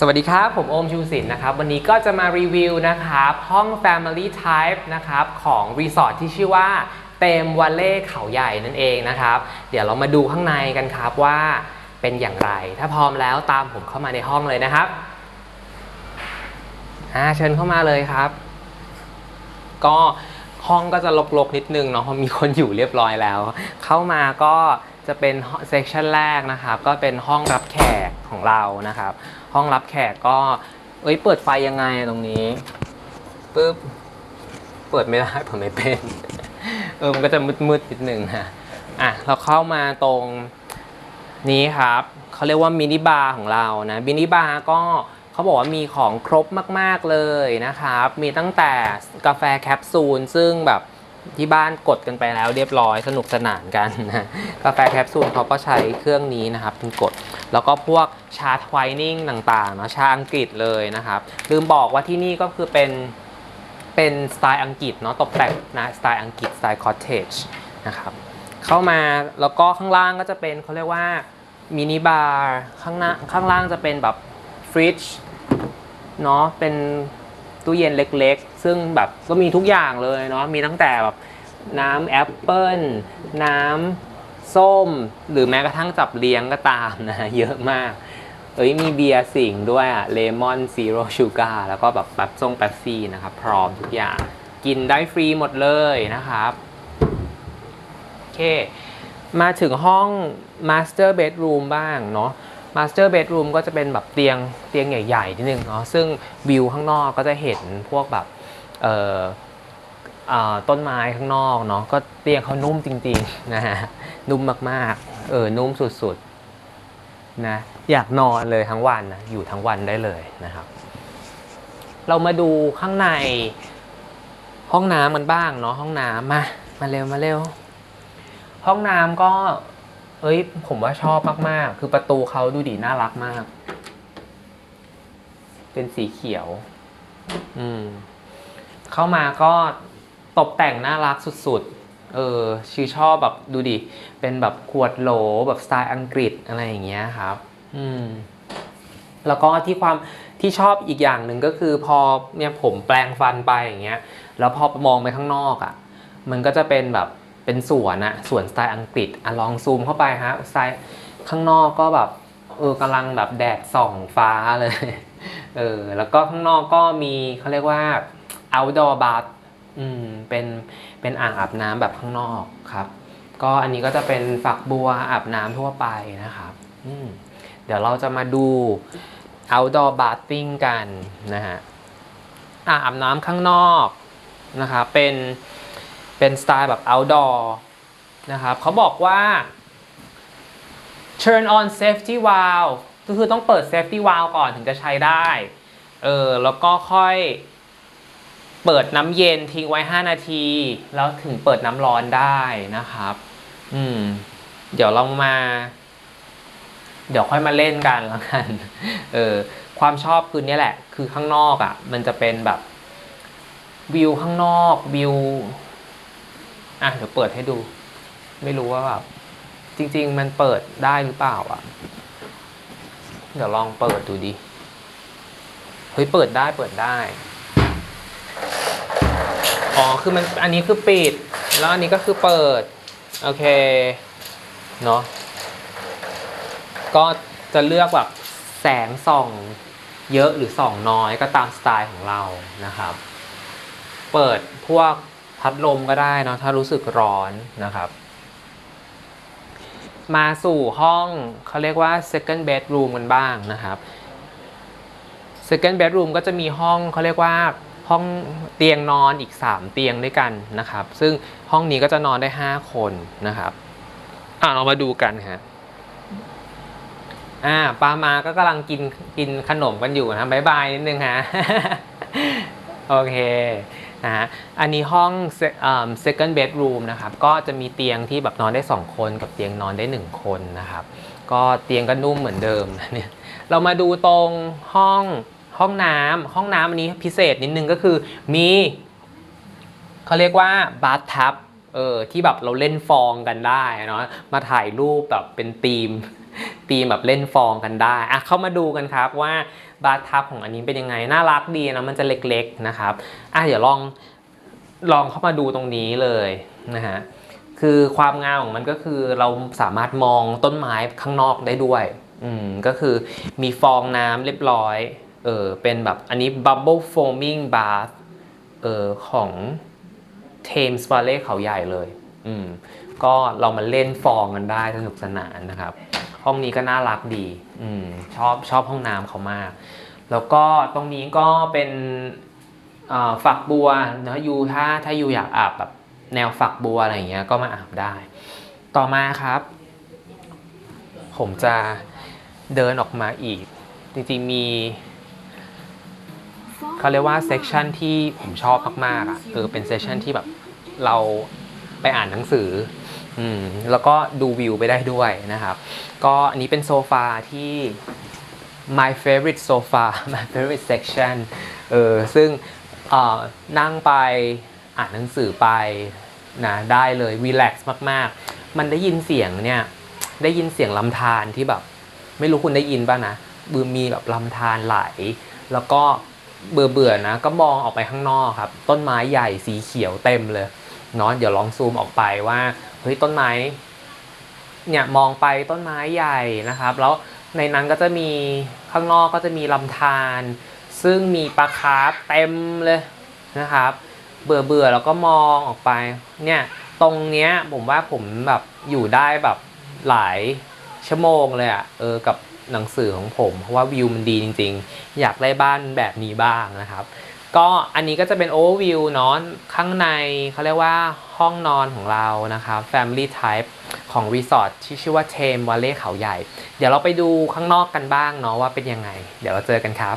สวัสดีครับ ผมโอมชูสินนะครับ วันนี้ก็จะมารีวิวนะครับห้อง Family Type นะครับของรีสอร์ทที่ชื่อว่าเต็มวัลเล่เขาใหญ่นั่นเองนะครับ เดี๋ยวเรามาดูข้างในกันครับว่าเป็นอย่างไร ถ้าพร้อมแล้วตามผมเข้ามาในห้องเลยนะครับเชิญเข้ามาเลยครับ ก็ห้องก็จะรกๆนิดนึงเนาะมีคนอยู่เรียบร้อยแล้ว เข้ามาก็ จะเป็นเซสชันแรกนะครับ ก็เป็นห้องรับแขกของเรานะครับ ห้องรับแขกก็ เอ้ย เปิดไฟยังไงตรงนี้ปึ๊บเปิดไม่ได้ผมไม่เป็นเออมันก็จะมืดๆนิดนึงนะอะเราเข้ามาตรงนี้ครับเขาเรียกว่ามินิบาร์ของเรานะมินิบาร์ก็เขาบอกว่ามีของครบมาก ๆเลยนะครับ มีตั้งแต่กาแฟแคปซูลซึ่งแบบ ที่บ้านกดกันไปแล้วเรียบร้อยสนุกสนานกันนะกาแฟแคปซูลเขาก็ใช้เครื่องนี้นะครับเป็นกด แล้วก็พวกชาทวายนิ่งต่างๆเนาะชาอังกฤษเลยนะครับ ลืมบอกว่าที่นี่ก็คือเป็นเป็นสไตล์อังกฤษเนาะตกแต่งนะสไตล์อังกฤษสไตล์คอ t เทจนะครับเข้ามาแล้วก็ข้างล่างก็จะเป็นเขาเรียกว่ามินิบาร์ข้างหน้าข้างล่างจะเป็นแบบฟริจเนาะเป็นตู้เย็นเล็กๆ ซึ่งแบบก็มีทุกอย่างเลยเนาะมีตั้งแต่แบบน้ำแอปเปิลน้ำส้ม หรือแม้กระทั่งจับเลี้ยงก็ตามนะเยอะมากเอ้ยมีเบียร์สิงด้วยอะเลมอนซีโร่ชูการ์แล้วก็แบบแบบทรงแป๊บซี่นะครับ พร้อมทุกอย่าง กินได้ฟรีหมดเลยนะครับโอเค มาถึงห้อง Master Bedroom บ้างเนาะ Master Bedroom ก็จะเป็นแบบเตียงเตียงใหญ่ๆนิดนึงเนาะซึ่งวิวข้างนอกก็จะเห็นพวกแบบ ต้นไม้ข้างนอกเนาะก็เตียงเขานุ่มจริงๆนะฮะนุ่มมากๆ เออนุ่มสุดๆนะอยากนอนเลยทั้งวันนะอยู่ทั้งวันได้เลยนะครับ เรามาดูข้างในห้องน้ำมันบ้างเนาะห้องน้ำมามาเร็วมาเร็ว ห้องน้ำก็ เอ้ย ผมว่าชอบมากๆ คือประตูเขาดูดีน่ารักมาก เป็นสีเขียว อืม เข้ามาก็ตกแต่งน่ารักสุดๆ เออชื่อชอบแบบดูดิ เป็นแบบขวดโหลแบบสไตล์อังกฤษอะไรอย่างเงี้ยครับ อืม แล้วก็ที่ความที่ชอบอีกอย่างหนึ่งก็คือพอเนี่ยผมแปลงฟันไปอย่างเงี้ย แล้วพอมองไปข้างนอกอะ่ะ มันก็จะเป็นแบบเป็นสวนอะสวนสไตล์อังกฤษอะลองซูมเข้าไปฮะสไตล์ข้างนอกก็แบบเออกำลังแบบแดดส่องฟ้าเลย เออ แล้วก็ข้างนอกก็มีเขาเรียกว่า outdoor bath อืมเป็นเป็นอ่างอาบน้ำแบบข้างนอกครับ ก็อันนี้ก็จะเป็นฝักบัวอาบน้ำทั่วไปนะครับอืมเดี๋ยวเราจะมาดู outdoor bathing กันนะฮะอ่างอาบน้ำข้างนอกนะครับเป็นเป็นสไตล์แบบ outdoor นะครับเขาบอกว่า turn on safety valve ก็คือต้องเปิด safety valve ก่อนถึงจะใช้ได้ เออ แล้วก็ค่อย เปิดน้ำเย็นทิ้งไว้ 5 นาที แล้วถึงเปิดน้ำร้อนได้นะครับ อืม เดี๋ยวเรามา เดี๋ยวค่อยมาเล่นกันแล้วกัน เออ ความชอบคือเนี่ยแหละ คือข้างนอกอะ่ะ มันจะเป็นแบบวิวข้างนอกวิว อะ เดี๋ยวเปิดให้ดู ไม่รู้ว่าแบบจริง ๆ มันเปิดได้หรือเปล่าอะ เดี๋ยวลองเปิดดูดิ เฮ้ย เปิดได้เปิดได้ อ๋อ คือมัน อันนี้คือปิด แล้วอันนี้ก็คือเปิด โอเค เนาะ ก็จะเลือกแบบแสงส่องเยอะหรือส่องน้อยก็ตามสไตล์ของเรานะครับ เปิดพวกพัดลมก็ได้เนาะถ้ารู้สึกร้อนนะครับ มาสู่ห้องเขาเรียกว่า second bedroom กันบ้างนะครับ second bedroom ก็จะมีห้องเขาเรียกว่า ห้องเตียงนอนอีก 3 เตียงด้วยกันนะครับ ซึ่งห้องนี้ก็จะนอนได้ 5 คนนะครับอะเรามาดูกันครับอ่าปามาก็กำลังกินกินขนมกันอยู่นะบายบายนิดนึงฮะโอเคนะฮะอันนี้ห้องอ่า second bedroom นะครับ ก็จะมีเตียงที่แบบนอนได้ 2 คนกับเตียงนอนได้ 1 คนนะครับ ก็เตียงก็นุ่มเหมือนเดิมนะเนี่ย เรามาดูตรงห้อง ห้องน้ำห้องน้ำอันนี้พิเศษนิดนึงก็คือมีเขาเรียกว่าบาร์ทับเออที่แบบเราเล่นฟองกันได้เนาะมาถ่ายรูปแบบเป็นธีมตีมแบบเล่นฟองกันได้อะเข้ามาดูกันครับว่าบาร์ทับของอันนี้เป็นยังไง น่ารักดีนะมันจะเล็กๆนะครับอะเดี๋ยวลองลองเข้ามาดูตรงนี้เลยนะฮะคือความงามของมันก็คือเราสามารถมองต้นไม้ข้างนอกได้ด้วย อืมก็คือมีฟองน้ำเรียบร้อย เออเป็นแบบอันนี้ Bubble Foaming Bath เออของเทมส์ v าเล่เขาใหญ่เลย อืม ก็เรามาเล่นฟองกันได้สนุกสนานนะครับ ห้องนี้ก็น่ารักดี อืม ชอบชอบห้องน้ำเขามาก แล้วก็ตรงนี้ก็เป็นฝักบัวนะยูถ้าถ้ายูอยากอาบแบบแนวฝักบัวอะไรอย่างเงี้ยก็มาอาบได้ ต่อมาครับ ผมจะเดินออกมาอีก จริงๆมี เขาเรียกว่าเซกชันที่ผมชอบมากๆอะเออเป็นเซกชันที่แบบเราไปอ่านหนังสืออืมแล้วก็ดูวิวไปได้ด้วยนะครับ ก็อันนี้เป็นโซฟาที่ my favorite sofa my favorite section เออซึ่งเอ่อนั่งไปอ่านหนังสือไปนะได้เลยรีแลกซ์มาก ๆ มันได้ยินเสียงเนี่ย ได้ยินเสียงลำธารที่แบบ ไม่รู้คุณได้ยินป่ะนะบือมีแบบลำธารไหล แล้วก็ เบื่อเบื่อนะ ก็มองออกไปข้างนอกครับ ต้นไม้ใหญ่สีเขียวเต็มเลยเนาะเดี๋ยวลองซูมออกไปว่าเฮ้ยต้นไม้เนี่ยมองไปต้นไม้ใหญ่นะครับ แล้วในนั้นก็จะมีข้างนอกก็จะมีลำธารซึ่งมีปลาคาร์ฟเต็มเลยนะครับ เบื่อเบื่อแล้วก็มองออกไป เนี่ยตรงเนี้ยผมว่าผมแบบอยู่ได้แบบหลายชั่วโมงเลยอะเออกับ หนังสือของผม เพราะว่าวิวมันดีจริง ๆ อยากได้บ้านแบบนี้บ้างนะครับ ก็อันนี้ก็จะเป็นโอเวอร์วิวนอนข้างในเขาเรียกว่าห้องนอนของเรานะครับ Family Type ของรีสอร์ทที่ชื่อว่าเทมว l ลเล่เขาใหญ่ เดี๋ยวเราไปดูข้างนอกกันบ้างเนาะว่าเป็นยังไง เดี๋ยวเราเจอกันครับ